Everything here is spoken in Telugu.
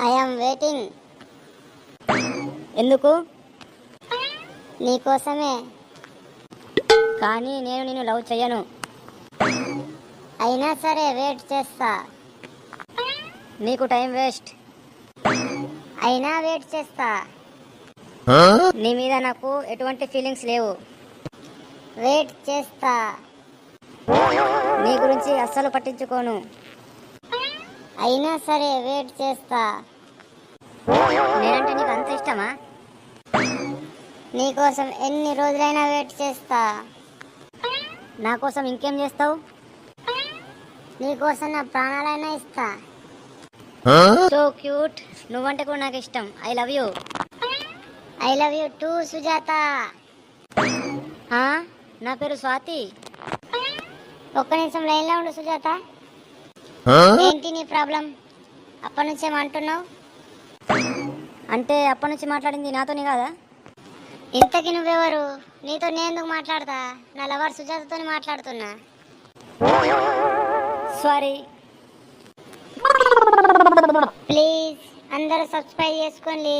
ఐఎమ్ వెయిటింగ్ ఎందుకు? నీకోసమే కానీ నేను నిన్ను లవ్ చెయ్యను. అయినా సరే వెయిట్ చేస్తా. నీకు టైం వేస్ట్. అయినా వెయిట్ చేస్తా. నీ మీద నాకు ఎటువంటి ఫీలింగ్స్ లేవు. వెయిట్ చేస్తా. నీ గురించి అస్సలు పట్టించుకోను. అయినా సరే వెయిట్ చేస్తా. నేనంటే నీకు అంత ఇష్టమా? నీకోసం ఎన్ని రోజులైనా వెయిట్ చేస్తా. నా కోసం ఇంకేం చేస్తావు? నీకోసం నా ప్రాణాలైనా ఇస్తా. సో క్యూట్ నువ్వంటే కూడా నాకు ఇష్టం. I love you I love you too Sujatha. నా పేరు స్వాతి. ఒక్క నిమిషం లైన్లో ఉండు సుజాత. ఏంటి నీ ప్రాబ్లం? అప్పటి నుంచి ఏమంటున్నావు? అంటే అప్పటి నుంచి మాట్లాడింది నాతోనే కాదా? ఇంతకి నువ్వెవరు? నీతో నేను ఎందుకు మాట్లాడతా? నా లవర్ సుజాతతో మాట్లాడుతున్నా. సారీ. ప్లీజ్ అందరూ సబ్స్క్రైబ్ చేసుకోండి.